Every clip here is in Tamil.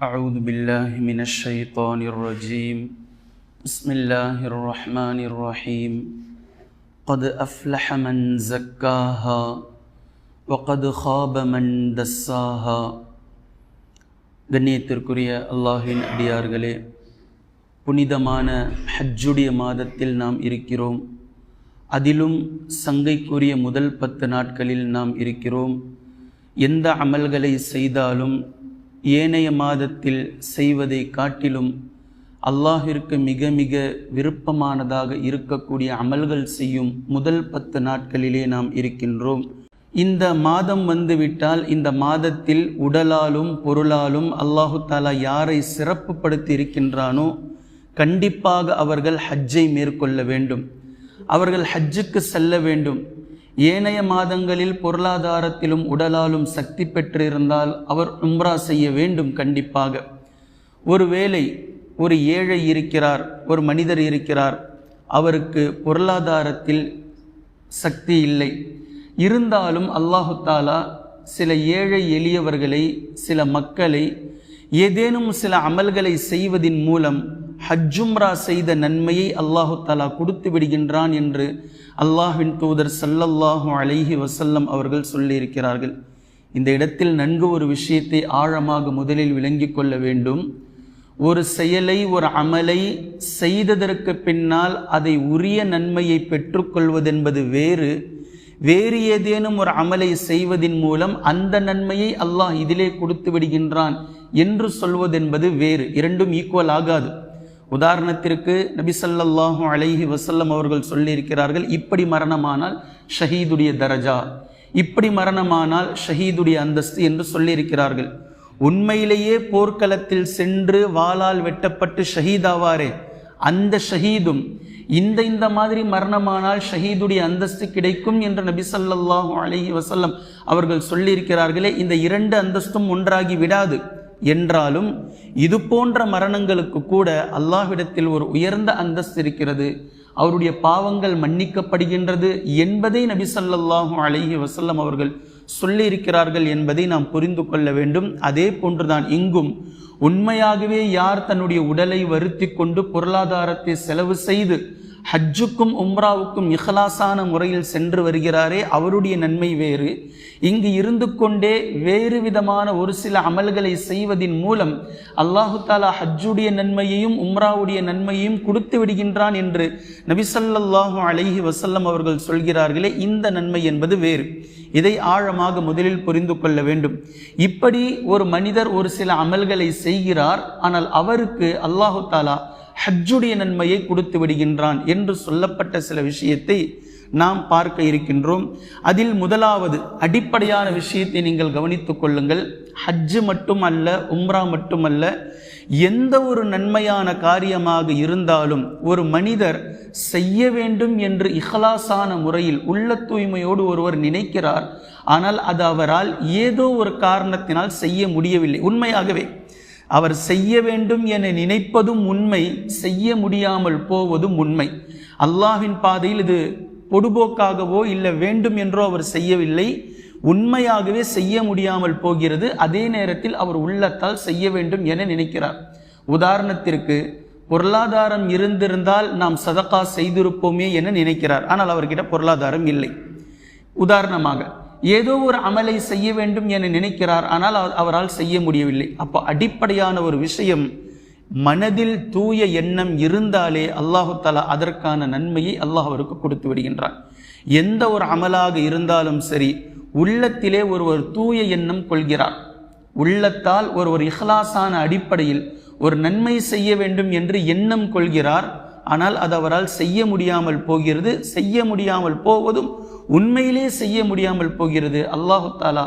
أعوذ بالله من الشيطان الرجيم بسم الله الرحمن الرحيم قد أفلح من زكاها وقد خاب من دساها கண்ணியத்திற்குரிய அல்லாஹின் அடியார்களே புனிதமான ஹஜ்ஜுடைய மாதத்தில் நாம் இருக்கிறோம் அதிலும் சங்கைக்குரிய முதல் பத்து நாட்களில் நாம் இருக்கிறோம் எந்த அமல்களை செய்தாலும் ஏனைய மாதத்தில் செய்வதை காட்டிலும் அல்லாஹிற்கு மிக மிக விருப்பமானதாக இருக்கக்கூடிய அமல்கள் செய்யும் முதல் பத்து நாட்களிலே நாம் இருக்கின்றோம். இந்த மாதம் வந்துவிட்டால் இந்த மாதத்தில் உடலாலும் பொருளாலும் அல்லாஹு தாலா யாரை சிறப்புப்படுத்தி இருக்கின்றானோ கண்டிப்பாக அவர்கள் ஹஜ்ஜை மேற்கொள்ள வேண்டும். அவர்கள் ஹஜ்ஜுக்கு செல்ல வேண்டும். ஏனைய மாதங்களில் பொருளாதாரத்திலும் உடலாலும் சக்தி பெற்றிருந்தால் அவர் உம்ரா செய்ய வேண்டும் கண்டிப்பாக. ஒருவேளை ஒரு ஏழை இருக்கிறார் ஒரு மனிதர் இருக்கிறார் அவருக்கு பொருளாதாரத்தில் சக்தி இல்லை. இருந்தாலும் அல்லாஹு தாலா சில ஏழை எளியவர்களை சில மக்களை ஏதேனும் சில அமல்களை செய்வதின் மூலம் ஹஜ்ஜும்ரா செய்த நன்மையை அல்லாஹு தாலா கொடுத்து விடுகின்றான் என்று அல்லாஹின் தூதர் சல்லல்லாஹு அலைஹி வசல்லம் அவர்கள் சொல்லியிருக்கிறார்கள். இந்த இடத்தில் நன்கு ஒரு விஷயத்தை ஆழமாக முதலில் விளங்கிக் கொள்ள வேண்டும். ஒரு செயலை ஒரு அமலை செய்ததற்கு பின்னால் அதை உரிய நன்மையை பெற்றுக்கொள்வதென்பது வேறு. வேறு ஏதேனும் ஒரு அமலை செய்வதின் மூலம் அந்த நன்மையை அல்லாஹ் இதிலே கொடுத்து விடுகின்றான் என்று சொல்வதென்பது வேறு. இரண்டும் ஈக்குவல் ஆகாது. உதாரணத்திற்கு நபிசல்லாஹு அலைஹி வசல்லம் அவர்கள் சொல்லியிருக்கிறார்கள் இப்படி மரணமானால் ஷஹீதுடைய தரஜா இப்படி மரணமானால் ஷஹீதுடைய அந்தஸ்து என்று சொல்லியிருக்கிறார்கள். உண்மையிலேயே போர்க்களத்தில் சென்று வாளால் வெட்டப்பட்டு ஷஹீதாவாரே அந்த ஷஹீதும் இந்த இந்த மாதிரி மரணமானால் ஷஹீதுடைய அந்தஸ்து கிடைக்கும் என்று நபி சல்லாஹூ அலஹி வசல்லம் அவர்கள் சொல்லியிருக்கிறார்களே இந்த இரண்டு அந்தஸ்தும் ஒன்றாகி விடாது. என்றாலும் இது போன்ற மரணங்களுக்கு கூட அல்லாஹ்விடத்தில் ஒரு உயர்ந்த அந்தஸ்து இருக்கிறது. அவருடைய பாவங்கள் மன்னிக்கப்படுகின்றது என்பதை நபி சல்லாஹூ அலஹி வசல்லம் அவர்கள் சொல்லியிருக்கிறார்கள் என்பதை நாம் புரிந்து கொள்ள வேண்டும். அதே போன்றுதான் இங்கும் உண்மையாகவே யார் தன்னுடைய உடலை வருத்தி கொண்டு பொருளாதாரத்தை செலவு செய்து ஹஜ்ஜுக்கும் உம்ராவுக்கும் இஹ்லாசான முறையில் சென்று வருகிறாரே அவருடைய நன்மை வேறு. இங்கு இருந்து கொண்டே வேறு விதமான ஒரு சில அமல்களை செய்வதின் மூலம் அல்லாஹு தாலா ஹஜ்ஜுடைய நன்மையையும் உம்ராவுடைய நன்மையையும் கொடுத்து விடுகின்றான் என்று நபிசல்லாஹு அலஹி வசல்லம் அவர்கள் சொல்கிறார்களே இந்த நன்மை என்பது வேறு. இதை ஆழமாக முதலில் புரிந்து கொள்ள வேண்டும். இப்படி ஒரு மனிதர் ஒரு சில அமல்களை செய்கிறார் ஆனால் அவருக்கு அல்லாஹு தாலா ஹஜ்ஜுடைய நன்மையை கொடுத்து விடுகின்றான் என்று சொல்லப்பட்ட சில விஷயத்தை நாம் பார்க்க இருக்கின்றோம். அதில் முதலாவது அடிப்படையான விஷயத்தை நீங்கள் கவனித்துக் கொள்ளுங்கள். ஹஜ்ஜு மட்டும் அல்ல உம்ரா மட்டுமல்ல எந்த ஒரு நன்மையான காரியமாக இருந்தாலும் ஒரு மனிதர் செய்ய வேண்டும் என்று இஹலாசான முறையில் உள்ள தூய்மையோடு ஒருவர் நினைக்கிறார். ஆனால் அது அவரால் ஏதோ ஒரு காரணத்தினால் செய்ய முடியவில்லை. உண்மையாகவே அவர் செய்ய வேண்டும் என நினைப்பதும் உண்மை செய்ய முடியாமல் போவதும் உண்மை. அல்லாஹின் பாதையில் இது பொடுபோக்காகவோ இல்லை வேண்டும் என்றோ அவர் செய்யவில்லை. உண்மையாகவே செய்ய முடியாமல் போகிறது. அதே நேரத்தில் அவர் உள்ளத்தால் செய்ய வேண்டும் என நினைக்கிறார். உதாரணத்திற்கு பொருளாதாரம் இருந்திருந்தால் நாம் சதக்கா செய்திருப்போமே என நினைக்கிறார். ஆனால் அவர்கிட்ட பொருளாதாரம் இல்லை. உதாரணமாக ஏதோ ஒரு அமலை செய்ய வேண்டும் என நினைக்கிறார். ஆனால் அவரால் செய்ய முடியவில்லை. அப்போ அடிப்படையான ஒரு விஷயம் மனதில் தூய எண்ணம் இருந்தாலே அல்லாஹு தலா அதற்கான நன்மையை அல்லாஹ் அவருக்கு கொடுத்து விடுகின்றான். எந்த ஒரு அமலாக இருந்தாலும் சரி உள்ளத்திலே ஒருவர் தூய எண்ணம் கொள்கிறார். உள்ளத்தால் ஒருவர் இஹ்லாசான அடிப்படையில் ஒரு நன்மை செய்ய வேண்டும் என்று எண்ணம் கொள்கிறார். ஆனால் அது அவரால் செய்ய முடியாமல் போகிறது. செய்ய முடியாமல் போவதும் உண்மையிலே செய்ய முடியாமல் போகிறது. அல்லாஹு தாலா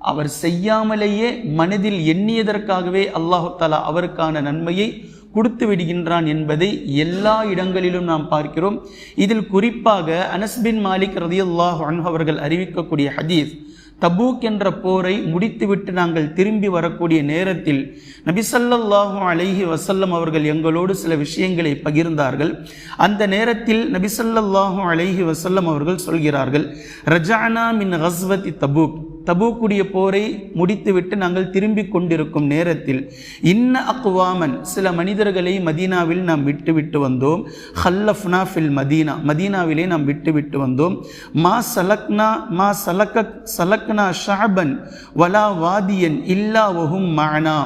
அவர் செய்யாமலேயே மனதில் எண்ணியதற்காகவே அல்லாஹு தாலா அவருக்கான நன்மையை கொடுத்து விடுகின்றான் என்பதை எல்லா இடங்களிலும் நாம் பார்க்கிறோம். இதில் குறிப்பாக அனஸ்பின் மாலிக் ரதியுல்லாஹ் அவர்கள் அறிவிக்கக்கூடிய ஹதீஸ் தபூக் என்ற போரை முடித்துவிட்டு நாங்கள் திரும்பி வரக்கூடிய நேரத்தில் நபிசல்லாஹூ அலைஹி வசல்லம் அவர்கள் எங்களோடு சில விஷயங்களை பகிர்ந்தார்கள். அந்த நேரத்தில் நபிசல்லாஹூ அலைஹி வசல்லம் அவர்கள் சொல்கிறார்கள் ரஜானா மின் ஹஸ்வதி தபூக். தபூக்குடிய போரை முடித்துவிட்டு நாங்கள் திரும்பி கொண்டிருக்கும் நேரத்தில் இன்ன அக்வாமன் சில மனிதர்களை மதீனாவில் நாம் விட்டுவிட்டு வந்தோம். ஹல்லஃப்னா ஃபில் மதீனா மதீனாவிலே நாம் விட்டுவிட்டு வந்தோம். மா சலக்னா மா சலக்க சலக்னா ஷாபன் வலா வாதியன் இல்லா ஒஹும் மானா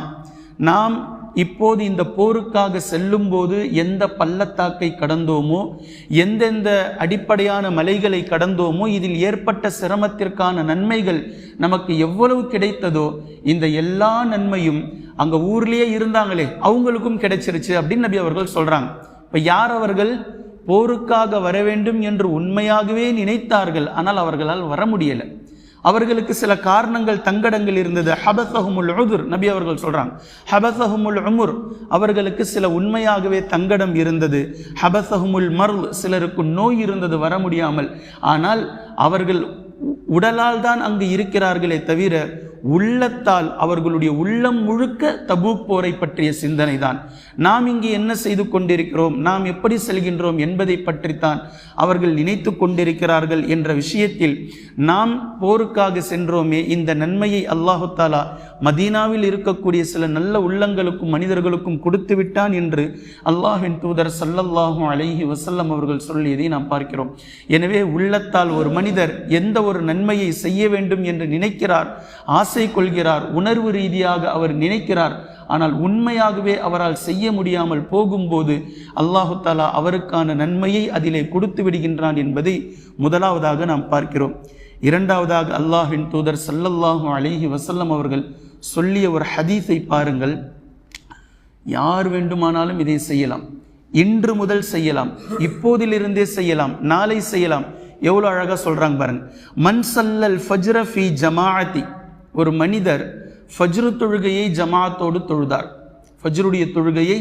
நாம் இப்போது இந்த போருக்காக செல்லும்போது எந்த பள்ளத்தாக்கை கடந்தோமோ எந்தெந்த அடிப்படையான மலைகளை கடந்தோமோ இதில் ஏற்பட்ட சிரமத்திற்கான நன்மைகள் நமக்கு எவ்வளவு கிடைத்ததோ இந்த எல்லா நன்மையும் அங்கே ஊர்லேயே இருந்தாங்களே அவங்களுக்கும் கிடைச்சிருச்சு அப்படின்னு நபி அவர்கள் சொல்கிறாங்க இப்போ யார் அவர்கள்? போருக்காக வர வேண்டும் என்று உண்மையாகவே நினைத்தார்கள் ஆனால் அவர்களால் வர முடியலை. அவர்களுக்கு சில காரணங்கள் தங்கடங்கள் இருந்தது. ஹபசஹுமுல் உதுர் நபி அவர்கள் சொல்கிறாங்க ஹபசஹுமுல் உமுர் அவர்களுக்கு சில உண்மையாகவே தங்கடம் இருந்தது. ஹபசஹுமுல் மருள் சிலருக்கு நோய் இருந்தது வர முடியாமல். ஆனால் அவர்கள் உடலால் தான் அங்கு இருக்கிறார்களே தவிர உள்ளத்தால் அவர்களுடைய உள்ளம் முழுக்க தபூக் போரை பற்றிய சிந்தனை தான். நாம் இங்கு என்ன செய்து கொண்டிருக்கிறோம்? நாம் எப்படி செல்கின்றோம் என்பதை பற்றித்தான் அவர்கள் நினைத்து கொண்டிருக்கிறார்கள் என்ற விஷயத்தில் நாம் போருக்காக சென்றோமே. இந்த நன்மையை அல்லாஹு தாலா மதீனாவில் இருக்கக்கூடிய சில நல்ல உள்ளங்களுக்கும் மனிதர்களுக்கும் கொடுத்து விட்டான் என்று அல்லாஹின் தூதர் சல்லல்லாஹும் அழகி வசல்லம் அவர்கள் சொல்லியதை நாம் பார்க்கிறோம். எனவே உள்ளத்தால் ஒரு மனிதர் எந்த ஒரு ஒரு நன்மையை செய்ய வேண்டும் என்று நினைக்கிறார் ஆசை கொள்கிறார் உணர்வு ரீதியாக அவர் நினைக்கிறார். ஆனால் உண்மையாகவே அவரால் செய்ய முடியாமல் போகும்போது அல்லாஹு தாலா அவருக்கான நன்மையை அதிலே கொடுத்து விடுகின்றான் என்பதை முதலாவதாக நாம் பார்க்கிறோம். இரண்டாவதாக அல்லாஹின் தூதர் சல்லல்லாஹு அலிஹி வசல்லம் அவர்கள் சொல்லிய ஒரு ஹதீஸை பாருங்கள். யார் வேண்டுமானாலும் இதை செய்யலாம். இன்று முதல் செய்யலாம். இப்போதிலிருந்தே செய்யலாம். நாளை செய்யலாம். எவ்வளோ அழகாக சொல்கிறாங்க பாருங்க. மன்சல்லல் ஃபஜ்ர ஃபி ஜமாஅத்தி. ஒரு மனிதர் ஃபஜ்ரு தொழுகையை ஜமாத்தோடு தொழுதார். ஃபஜ்ருடைய தொழுகையை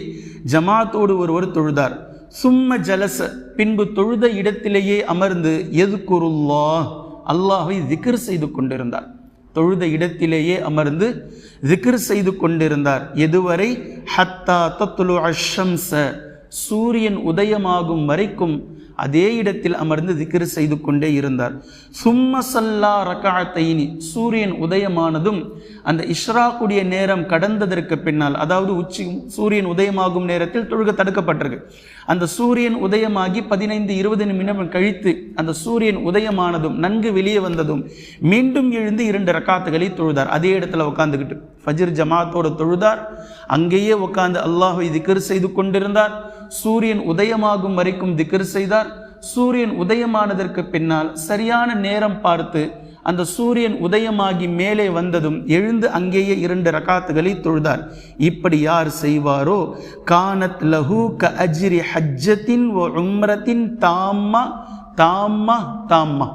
ஜமாத்தோடு ஒருவர் தொழுதார். சும்ம ஜலச. பின்பு தொழுத இடத்திலேயே அமர்ந்து எதுக்குருல்லா அல்லாஹை திக்ர் செய்து கொண்டிருந்தார். தொழுத இடத்திலேயே அமர்ந்து திக்ர் செய்து கொண்டிருந்தார். எதுவரை? ஹத்தா தத்துலு அஷம்ச சூரியன் உதயமாகும் வரைக்கும் அதே இடத்தில் அமர்ந்து திக்ரு செய்து கொண்டே இருந்தார். சும்ம சல்லா ரகாத்தைனி சூரியன் உதயமானதும் அந்த இஷ்ராக்குடைய நேரம் கடந்ததற்கு பின்னால் அதாவது உச்சி சூரியன் உதயமாகும் நேரத்தில் தொழுக தடுக்கப்பட்டிருக்கு. அந்த சூரியன் உதயமாகி பதினைந்து இருபது நிமிடம் கழித்து அந்த சூரியன் உதயமானதும் நன்கு வெளியே வந்ததும் மீண்டும் எழுந்து இரண்டு ரக்காத்துகளை தொழுதார். அதே இடத்துல உட்காந்துக்கிட்டு ஃபஜிர் ஜமாத்தோடு தொழுதார். அங்கேயே உட்காந்து அல்லாஹை திக்ர் செய்து கொண்டிருந்தார். சூரியன் உதயமாகும் வரைக்கும் திக்ர் செய்தார். சூரியன் உதயமானதற்கு பின்னால் சரியான நேரம் பார்த்து அந்த சூரியன் உதயமாகி மேலே வந்ததும் எழுந்து அங்கேயே இரண்டு ரகாத்துகளை தொழுதார். இப்படி யார் செய்வாரோ? கானத் லஹு க அஜ்ரி ஹஜ்ஜத்தின் உம்ரத்தின் தாம்மா தாம்மா தாம்மா.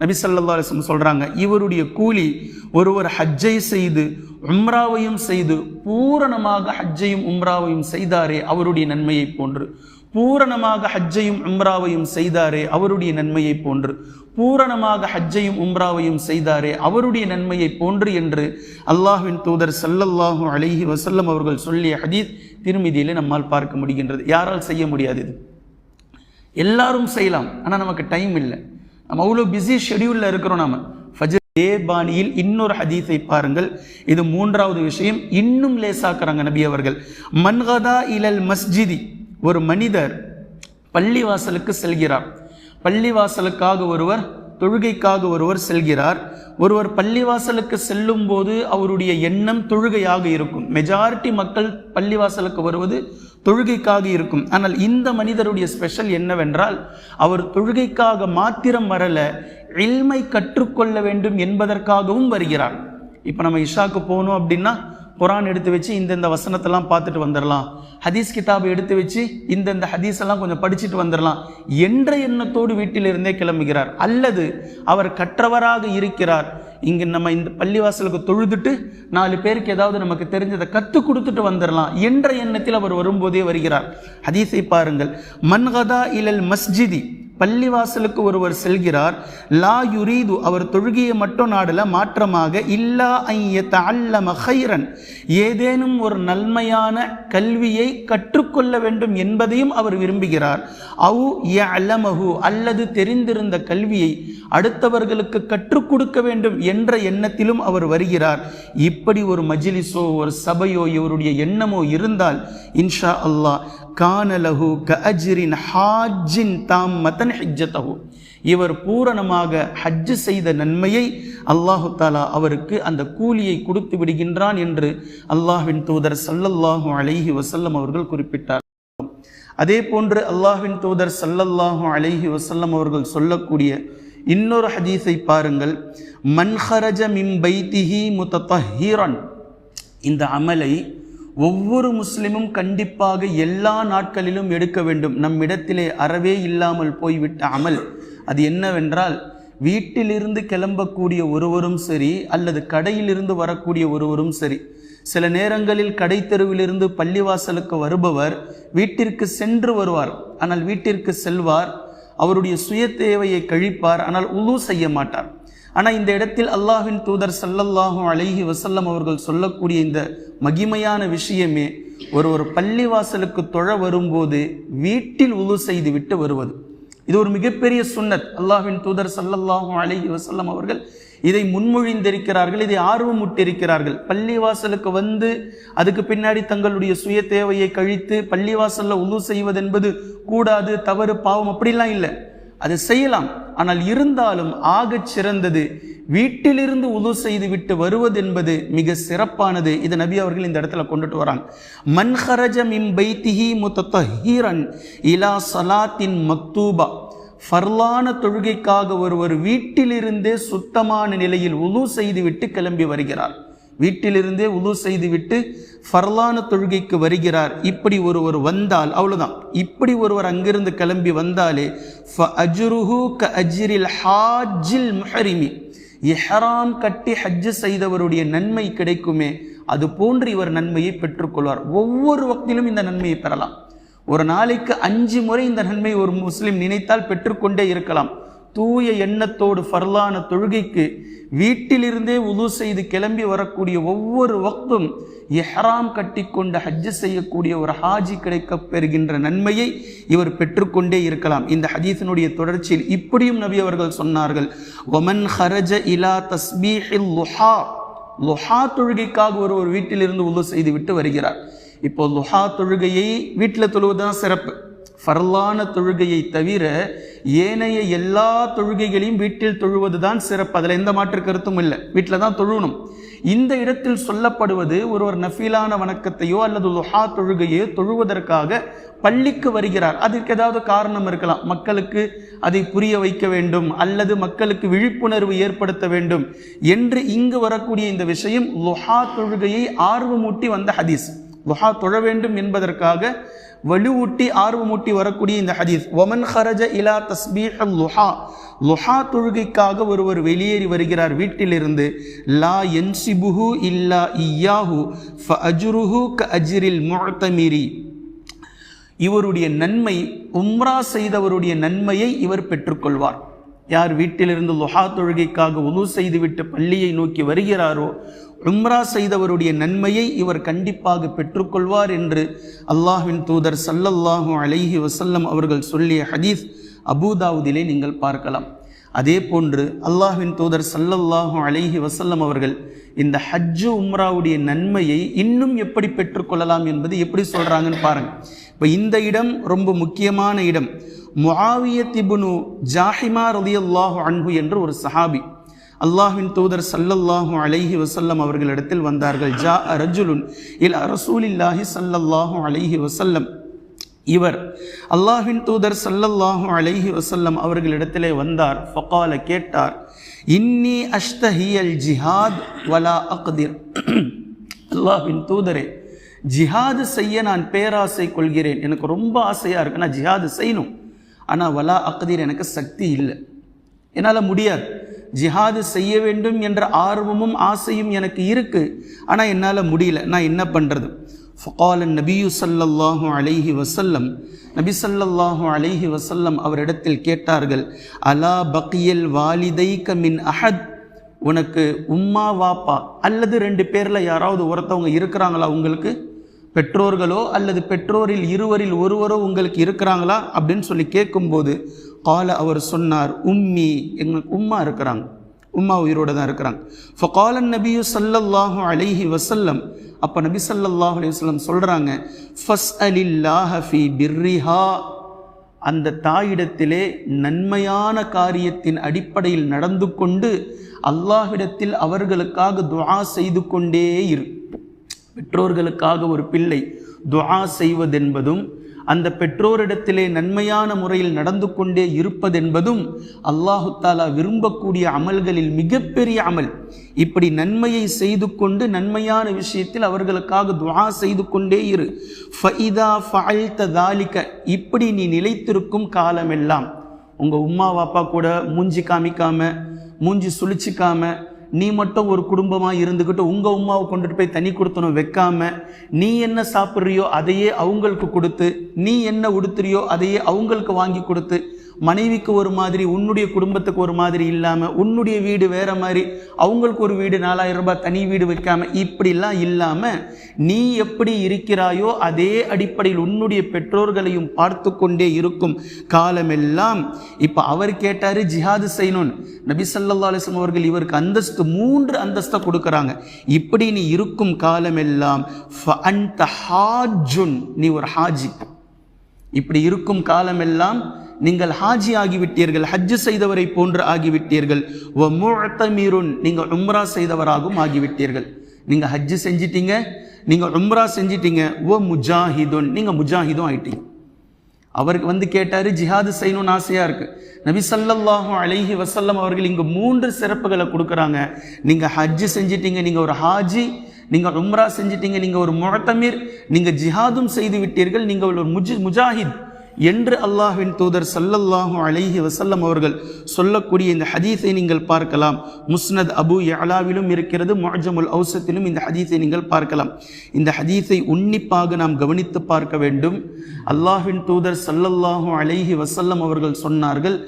நபிசல்லா அலிஸ்லம் சொல்கிறாங்க இவருடைய கூலி ஒருவர் ஹஜ்ஜை செய்து உம்ராவையும் செய்து பூரணமாக ஹஜ்ஜையும் உம்ராவையும் செய்தாரே அவருடைய நன்மையை போன்று. பூரணமாக ஹஜ்ஜையும் உம்ராவையும் செய்தாரே அவருடைய நன்மையை போன்று. பூரணமாக ஹஜ்ஜையும் உம்ராவையும் செய்தாரே அவருடைய நன்மையை போன்று என்று அல்லாஹ்வின் தூதர் சல்லல்லாஹு அலஹி வசல்லம் அவர்கள் சொல்லிய ஹதீத் திருமதியிலே நம்மால் பார்க்க முடிகின்றது. யாரால் செய்ய முடியாது இது? எல்லாரும் செய்யலாம் ஆனால் நமக்கு டைம் இல்லை. நம்ம அவ்வளோ பிஸி ஷெடியூலில் இருக்கிறோம் நம்ம ஃபஜர் தேபானியில் இன்னொரு ஹதீஸை பாருங்கள். இது மூன்றாவது விஷயம். இன்னும் லேசாக்குறாங்க நபி அவர்கள். மன்கதா இலல் மஸ்ஜிதி ஒரு மனிதர் பள்ளிவாசலுக்கு செல்கிறார். பள்ளிவாசலுக்காக ஒருவர் தொழுகைக்காக ஒருவர் செல்கிறார். ஒருவர் பள்ளிவாசலுக்கு செல்லும் போது அவருடைய எண்ணம் தொழுகையாக இருக்கும். மெஜாரிட்டி மக்கள் பள்ளிவாசலுக்கு வருவது தொழுகைக்காக இருக்கும். ஆனால் இந்த மனிதருடைய ஸ்பெஷல் என்னவென்றால் அவர் தொழுகைக்காக மாத்திரம் வரல இல்மை கற்றுக்கொள்ள வேண்டும் என்பதற்காகவும் வருகிறார். இப்போ நம்ம இஷாக்கு போகணும் அப்படின்னா குரான் எடுத்து வச்சு இந்தந்த வசனத்தெல்லாம் பார்த்துட்டு வந்துடலாம் ஹதீஸ் கிதாப் எடுத்து வச்சு இந்தந்த ஹதீஸ் எல்லாம் கொஞ்சம் படிச்சுட்டு வந்துடலாம் என்ற எண்ணத்தோடு வீட்டிலிருந்தே கிளம்புகிறார். அல்லது அவர் கற்றவராக இருக்கிறார். இங்கு நம்ம இந்த பள்ளிவாசலுக்கு தொழுதுட்டு நாலு பேருக்கு ஏதாவது நமக்கு தெரிஞ்சதை கற்றுக் கொடுத்துட்டு வந்துடலாம் என்ற எண்ணத்தில் அவர் வரும்போதே வருகிறார். ஹதீஸை பாருங்கள். மன்கதா இலல் மஸ்ஜிதி பள்ளிவாசலுக்கு ஒருவர் செல்கிறார் லா யுரீது அவர் தொழுகையை மட்டும் நாடல மாற்றமாக இல்லா ஐயத்த அல்ல ஹைரன் ஏதேனும் ஒரு நன்மையான கல்வியை கற்றுக்கொள்ள வேண்டும் என்பதையும் அவர் விரும்புகிறார். அவு அலமஹு அல்லது தெரிந்திருந்த கல்வியை அடுத்தவர்களுக்கு கற்றுக் கொடுக்க வேண்டும் என்ற எண்ணத்திலும் அவர் வருகிறார். இப்படி ஒரு மஜிலிஸோ ஒரு சபையோ இவருடைய எண்ணமோ இருந்தால் இன்ஷா அல்லாஹ் கானலஹு க ஹாஜின் தாம் மதன் ஹிஜ்ஜத்தஹு இவர் பூரணமாக ஹஜ்ஜு செய்த நன்மையை அல்லாஹு தாலா அவருக்கு அந்த கூலியை கொடுத்து விடுகின்றான் என்று அல்லாஹ்வின் தூதர் சல்லல்லாஹு அலைஹி வசல்லம் அவர்கள் குறிப்பிட்டார். அதே போன்று அல்லாஹ்வின் தூதர் சல்லல்லாஹு அலைஹி வசல்லம் அவர்கள் சொல்லக்கூடிய இன்னொரு ஹதீஸை பாருங்கள். மன்ஹரஜ மிம் பைத்திஹி முத்தஹீரன் இந்த அமலை ஒவ்வொரு முஸ்லிமும் கண்டிப்பாக எல்லா நாட்களிலும் எடுக்க வேண்டும். நம்மிடத்திலே அறவே இல்லாமல் போய்விட்ட அமல். அது என்னவென்றால் வீட்டிலிருந்து கிளம்பக்கூடிய ஒருவரும் சரி அல்லது கடையிலிருந்து வரக்கூடிய ஒருவரும் சரி. சில நேரங்களில் கடை தெருவிலிருந்து பள்ளிவாசலுக்கு வருபவர் வீட்டிற்கு சென்று வருவார். ஆனால் வீட்டிற்கு செல்வார் அவருடைய சுய தேவையை கழிப்பார் ஆனால் உழு செய்ய மாட்டார். ஆனால் இந்த இடத்தில் அல்லாஹின் தூதர் சல்லல்லாஹும் அழகி வசல்லம் அவர்கள் சொல்லக்கூடிய இந்த மகிமையான விஷயமே ஒரு ஒரு பள்ளிவாசலுக்கு தொழ வரும்போது வீட்டில் உழு செய்து விட்டு வருவது. இது ஒரு மிகப்பெரிய சுன்னத். அல்லாஹின் தூதர் சல்லல்லாஹும் அழகி வசல்லம் அவர்கள் இதை முன்மொழிந்திருக்கிறார்கள் இதை ஆர்வமுட்டிருக்கிறார்கள் பள்ளிவாசலுக்கு வந்து அதுக்கு பின்னாடி தங்களுடைய சுய தேவையை கழித்து பள்ளிவாசலில் உழு செய்வதென்பது கூடாது தவறு பாவம் அப்படிலாம் இல்லை. அது செய்யலாம். ஆனால் இருந்தாலும் ஆகச் சிறந்தது வீட்டிலிருந்து உது செய்து விட்டு வருவது என்பது மிக சிறப்பானது. இது நபி அவர்கள் இந்த இடத்துல கொண்டுட்டு வராங்க. மன்ஹரஜ மிம் பைத்திஹி முத்தஹீரன் இலா சலாத்தின் மக்தூபா. ஃபர்லான தொழுகைக்காக ஒருவர் வீட்டிலிருந்தே சுத்தமான நிலையில் உது செய்துவிட்டு கிளம்பி வருகிறார். வீட்டிலிருந்தே உது செய்துவிட்டு ஃபர்லான தொழுகைக்கு வருகிறார். இப்படி ஒருவர் வந்தால் அவ்வளோதான் இப்படி ஒருவர் அங்கிருந்து கிளம்பி வந்தாலே ஃப அஜ்ருஹு க அஜ்ரில் ஹாஜில் முஹரிமி. இஹராம் கட்டி ஹஜ்ஜு செய்தவருடைய நன்மை கிடைக்குமே அது போன்று இவர் நன்மையை பெற்றுக்கொள்வார். ஒவ்வொரு வக்திலும் இந்த நன்மையை பெறலாம். ஒரு நாளைக்கு அஞ்சு முறை இந்த நன்மை ஒரு முஸ்லீம் நினைத்தால் பெற்றுக்கொண்டே இருக்கலாம். தூய எண்ணத்தோடு ஃபர்லான தொழுகைக்கு வீட்டிலிருந்தே உது செய்து கிளம்பி வரக்கூடிய ஒவ்வொரு வக்தும் எஹ்ராம் கட்டிக்கொண்டு ஹஜ்ஜு செய்யக்கூடிய ஒரு ஹாஜி கிடைக்க பெறுகின்ற நன்மையை இவர் பெற்றுக்கொண்டே இருக்கலாம். இந்த ஹதீஸினுடைய தொடர்ச்சியில் இப்படியும் நபி அவர்கள் சொன்னார்கள். ஒமன் ஹரஜ இலா தஸ்பீஹில் லுஹா. லுஹா தொழுகைக்காக ஒரு ஒரு வீட்டிலிருந்து உது செய்து விட்டு வருகிறார். இப்போ லுஹா தொழுகையை வீட்டில் தொழுவதுதான் சிறப்பு. ஃபர்லான தொழுகையை தவிர ஏனைய எல்லா தொழுகைகளையும் வீட்டில் தொழுவது தான் சிறப்பு. அதில் எந்த மாற்று கருத்தும் இல்லை. வீட்டில் தான் தொழுவணும். இந்த இடத்தில் சொல்லப்படுவது ஒரு ஒரு நஃபீலான வணக்கத்தையோ அல்லது லுஹா தொழுகையோ தொழுவதற்காக பள்ளிக்கு வருகிறார். அதற்கு ஏதாவது காரணம் இருக்கலாம். மக்களுக்கு அதை புரிய வைக்க வேண்டும். அல்லது மக்களுக்கு விழிப்புணர்வு ஏற்படுத்த வேண்டும் என்று இங்கு வரக்கூடிய இந்த விஷயம் லுஹா தொழுகையை ஆர்வமூட்டி வந்த ஹதீஸ். லுஹா தொழ வேண்டும் என்பதற்காக வலுவூட்டி ஆர்வமூட்டி வரக்கூடிய இந்த ஹதீஸ். ஒமன் ஹரஜ இலா தஸ்பீஹ் லுஹா. லுஹா தொழுகைக்காக ஒருவர் வெளியேறி வருகிறார் வீட்டிலிருந்து. லா என்சிபுஹு இல்லா இயாஹு ஃப அஜுருஹு க அஜ்ரில் முஅத்தமிரி. இவருடைய நன்மை உம்ரா செய்தவருடைய நன்மையை இவர் பெற்றுக்கொள்வார். யார் வீட்டிலிருந்து லுஹா தொழுகைக்காக உலு செய்துவிட்டு பள்ளியை நோக்கி வருகிறாரோ உம்ரா செய்தவருடைய நன்மையை இவர் கண்டிப்பாக பெற்றுக்கொள்வார் என்று அல்லாஹ்வின் தூதர் சல்லல்லாஹூ அலைஹி வசல்லம் அவர்கள் சொல்லிய ஹதீஸ் அபூதாவுதிலே நீங்கள் பார்க்கலாம். அதே போன்று அல்லாஹ்வின் தூதர் சல்லல்லாஹு அலைஹி வசல்லம் அவர்கள் இந்த ஹஜ்ஜு உம்ராவுடைய நன்மையை இன்னும் எப்படி பெற்றுக்கொள்ளலாம் என்பது எப்படி சொல்கிறாங்கன்னு பாருங்கள் இப்போ இந்த இடம் ரொம்ப முக்கியமான இடம். முஆவியத்திபுனு ஜாஹிமா ரலியல்லாஹு அன்பு என்று ஒரு சஹாபி அல்லாஹின் தூதர் சல்லல்லாஹு அலைஹி வசல்லம் அவர்களிடத்தில் வந்தார்கள். ஜா ரஜுலுன் இல் ரசூலில்லாஹி சல்லல்லாஹு அலைஹி வசல்லம் இவர் அல்லாஹின் தூதர் சல்லல்லாஹு அலைஹி வசல்லம் அவர்களிடத்திலே வந்தார். ஃபகால கேட்டார் இன்னி அஷ்தஹியல் ஜிஹாத் வலா அக்திர். அல்லாஹின் தூதரே ஜிஹாது செய்ய நான் பேராசை கொள்கிறேன். எனக்கு ரொம்ப ஆசையாக இருக்கு. நான் ஜிஹாது செய்யணும். ஆனால் வலா அக்தீர் எனக்கு சக்தி இல்லை. என்னால் முடியாது. ஜிஹாது செய்ய வேண்டும் என்ற ஆர்வமும் ஆசையும் எனக்கு இருக்கு. ஆனால் என்னால் முடியல. நான் என்ன பண்ணுறது ஃபகால நபியு சல்லல்லாஹு அலைஹி வசல்லம் நபி சல்லல்லாஹு அலைஹி வசல்லம் அவரிடத்தில் கேட்டார்கள் அலா பக்கியல் வாலிதை கமின் அஹத்? உனக்கு உம்மா வாப்பா அல்லது ரெண்டு பேரில் யாராவது ஒருத்தவங்க இருக்கிறாங்களா உங்களுக்கு? பெற்றோர்களோ அல்லது பெற்றோரில் இருவரில் ஒருவரோ உங்களுக்கு இருக்கிறாங்களா அப்படின்னு சொல்லி கேட்கும்போது கால அவர் சொன்னார் உம்மி எங்களுக்கு உம்மா இருக்கிறாங்க. உம்மா உயிரோடு தான் இருக்கிறாங்க. ஃபகாலன் நபியு சல்லல்லாஹு அலைஹி வசல்லம் அப்போ நபி சல்லல்லாஹு அலி வல்லம் சொல்கிறாங்க ஃபஸ் அலில்லாஹ ஃபி பிர்ரிஹா. அந்த தாயிடத்திலே நன்மையான காரியத்தின் அடிப்படையில் நடந்து கொண்டு அல்லாஹ்விடத்தில் அவர்களுக்காக துவா செய்து கொண்டே இரு. பெற்றோர்களுக்காக ஒரு பிள்ளை துஆ செய்வதென்பதும் அந்த பெற்றோரிடத்திலே நன்மையான முறையில் நடந்து கொண்டே இருப்பதென்பதும் அல்லாஹு தாலா விரும்பக்கூடிய அமல்களில் மிகப்பெரிய அமல். இப்படி நன்மையை செய்து கொண்டு நன்மையான விஷயத்தில் அவர்களுக்காக துவா செய்து கொண்டே இரு. ஃபைதா ஃபஅல்த தாலிக்க இப்படி நீ நிலைத்திருக்கும் காலமெல்லாம். உங்கள் உம்மா பாப்பா கூட மூஞ்சி காமிக்காம மூஞ்சி சுழிச்சிக்காம நீ மட்டும் ஒரு குடும்பமாக இருந்துக்கிட்டு உங்கள் உமாவை கொண்டுட்டு போய் தனி கொடுத்தனும் வைக்காம நீ என்ன சாப்பிட்றியோ அதையே அவங்களுக்கு கொடுத்து நீ என்ன உடுத்துறியோ அதையே அவங்களுக்கு வாங்கி கொடுத்து மனைவிக்கு ஒரு மாதிரி உன்னுடைய குடும்பத்துக்கு ஒரு மாதிரி இல்லாமல் உன்னுடைய வீடு வேற மாதிரி அவங்களுக்கு ஒரு வீடு நாலாயிரம் ரூபாய் தனி வீடு வைக்காம இப்படிலாம் இல்லாமல் நீ எப்படி இருக்கிறாயோ அதே அடிப்படையில் உன்னுடைய பெற்றோர்களையும் பார்த்து கொண்டே இருக்கும் காலமெல்லாம். இப்போ அவர் கேட்டார் ஜிஹாது செய்யணும்னு. நபி சல்லா அலிஸ்லம் அவர்கள் இவருக்கு அந்தஸ்து மூன்று அந்தஸ்தை கொடுக்குறாங்க. இப்படி நீ இருக்கும் காலமெல்லாம் நீ ஒரு ஹாஜி. இப்படி இருக்கும் காலமெல்லாம் நீங்கள் ஹாஜி ஆகிவிட்டீர்கள் ஹஜ்ஜு செய்தவரை போன்று ஆகிவிட்டீர்கள். ஒ முழத்தமீருன் நீங்கள் உம்ரா செய்தவராகவும் ஆகிவிட்டீர்கள். நீங்கள் ஹஜ்ஜு செஞ்சிட்டீங்க நீங்கள் உம்ரா செஞ்சிட்டீங்க. ஓ முஜாஹிதுன் நீங்கள் முஜாஹிதும் ஆயிட்டீங்க. அவருக்கு வந்து கேட்டார் ஜிஹாது செய்யணும்னு ஆசையாக இருக்குது நபி சல்லல்லாஹும் அலைஹி வசல்லம் அவர்கள் இங்கே மூன்று சிறப்புகளை கொடுக்குறாங்க. நீங்கள் ஹஜ்ஜு செஞ்சிட்டீங்க நீங்கள் ஒரு ஹாஜி நீங்கள் உம்ரா செஞ்சிட்டீங்க நீங்கள் ஒரு முழத்தமீர் நீங்கள் ஜிஹாதும் செய்து விட்டீர்கள் நீங்கள் ஒரு முஜி முஜாஹித். என்று அல்லாஹ்வின் தூதர் சல்லல்லாஹு அலைஹி வசல்லம் அவர்கள் சொல்லக்கூடிய இந்த ஹதீஸை நீங்கள் பார்க்கலாம். முஸ்னத் அபு யலாவிலும் இருக்கிறது மொஜமுல் ஔசத்திலும் இந்த ஹதீஸை நீங்கள் பார்க்கலாம். இந்த ஹதீஸை உன்னிப்பாக நாம் கவனித்து பார்க்க வேண்டும். அல்லாஹின் தூதர் சல்லல்லாஹு அலைஹி வசல்லம் அவர்கள் சொன்னார்கள்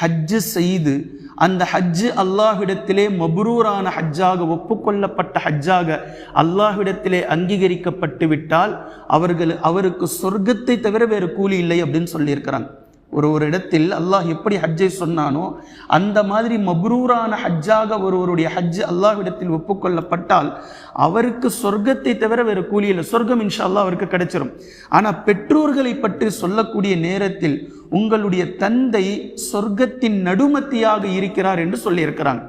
ஹஜ்ஜு செய்து அந்த ஹஜ்ஜு அல்லாஹ்விடத்திலே மபுரூரான ஹஜ்ஜாக ஒப்புக்கொள்ளப்பட்ட ஹஜ்ஜாக அல்லாஹ்விடத்திலே அங்கீகரிக்கப்பட்டு விட்டால் அவர்கள் அவருக்கு சொர்க்கத்தை தவிர வேறு கூலி இல்லை அப்படின்னு சொல்லியிருக்கிறாங்க. ஒரு ஒரு இடத்தில் அல்லாஹ் எப்படி ஹஜ்ஜை சொன்னானோ அந்த மாதிரி மப்ரூரான ஹஜ்ஜாக ஒருவருடைய ஹஜ் அல்லாஹ்விடத்தில் ஒப்புக்கொள்ளப்பட்டால் அவருக்கு சொர்க்கத்தை தவிர வேறு கூலி இல்லை. சொர்க்கம் இன்ஷா அல்லாஹ் அவருக்கு கிடைச்சிரும். ஆனால் பெற்றோர்களை பற்றி சொல்லக்கூடிய நேரத்தில் உங்களுடைய தந்தை சொர்க்கத்தின் நடுமத்தியாக இருக்கிறார் என்று சொல்லியிருக்கிறாங்க.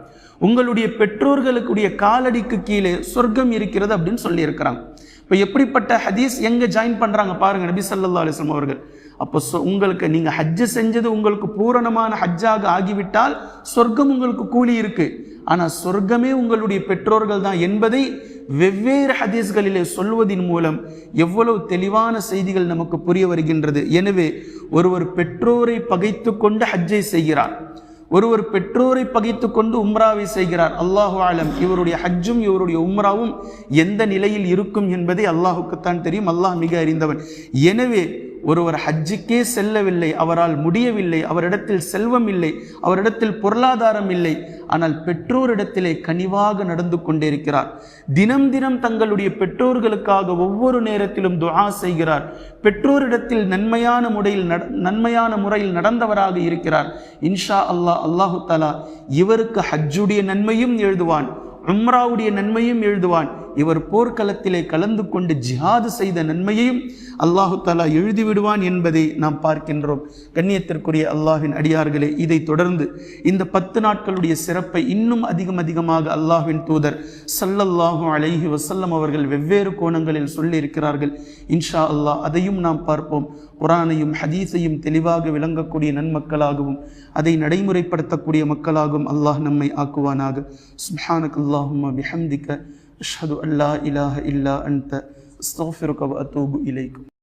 உங்களுடைய பெற்றோர்களுக்குடைய காலடிக்கு கீழே சொர்க்கம் இருக்கிறது அப்படின்னு சொல்லியிருக்கிறாங்க. இப்போ எப்படிப்பட்ட ஹதீஸ் எங்கே ஜாயின் பண்ணுறாங்க பாருங்கள் நபி சல்லா அலிஸ்லாம் அவர்கள். அப்போ உங்களுக்கு நீங்கள் ஹஜ்ஜு செஞ்சது உங்களுக்கு பூரணமான ஹஜ்ஜாக ஆகிவிட்டால் சொர்க்கம் உங்களுக்கு கூலி இருக்குது ஆனால் சொர்க்கமே உங்களுடைய பெற்றோர்கள் தான் என்பதை வெவ்வேறு ஹதீஸ்களிலே சொல்வதின் மூலம் எவ்வளவு தெளிவான செய்திகள் நமக்கு புரிய வருகின்றது. எனவே ஒருவர் பெற்றோரை பகைத்து கொண்டு ஹஜ்ஜை செய்கிறார். ஒருவர் பெற்றோரை பகைத்து கொண்டு உம்ராவை செய்கிறார். அல்லாஹு ஆலம் இவருடைய ஹஜ்ஜும் இவருடைய உம்ராவும் எந்த நிலையில் இருக்கும் என்பதை அல்லாஹுக்குத்தான் தெரியும். அல்லாஹ் மிக அறிந்தவன். எனவே ஒருவர் ஹஜ்ஜுக்கே செல்லவில்லை அவரால் முடியவில்லை அவரிடத்தில் செல்வம் இல்லை அவரிடத்தில் பொருளாதாரம் இல்லை ஆனால் பெற்றோரிடத்திலே கனிவாக நடந்து கொண்டிருக்கிறார். தினம் தினம் தங்களுடைய பெற்றோர்களுக்காக ஒவ்வொரு நேரத்திலும் துஆ செய்கிறார். பெற்றோரிடத்தில் நன்மையான முறையில் நன்மையான முறையில் நடந்தவராக இருக்கிறார். இன்ஷா அல்லாஹ் அல்லாஹு தலா இவருக்கு ஹஜ்ஜுடைய நன்மையும் எழுதுவான் உம்ராவுடைய நன்மையும் எழுதுவான். இவர் போர்க்களத்திலே கலந்து கொண்டு ஜிஹாது செய்த நன்மையையும் அல்லாஹு தாலா எழுதிவிடுவான் என்பதை நாம் பார்க்கின்றோம். கண்ணியத்திற்குரிய அல்லாஹின் அடியார்களே இதை தொடர்ந்து இந்த பத்து நாட்களுடைய சிறப்பை இன்னும் அதிகம் அதிகமாக அல்லாஹின் தூதர் சல்லல்லாஹு அலைஹி வசல்லம் அவர்கள் வெவ்வேறு கோணங்களில் சொல்லியிருக்கிறார்கள். இன்ஷா அல்லாஹ் அதையும் நாம் பார்ப்போம். குரானையும் ஹதீஸையும் தெளிவாக விளங்கக்கூடிய நன்மக்களாகவும் அதை நடைமுறைப்படுத்தக்கூடிய மக்களாகவும் அல்லாஹ் நம்மை ஆக்குவானாக. சுஹானக் அல்லாஹும் பிஹம்திக்க. أشهد أن لا إله إلا أنت أستغفرك وأتوب إليك.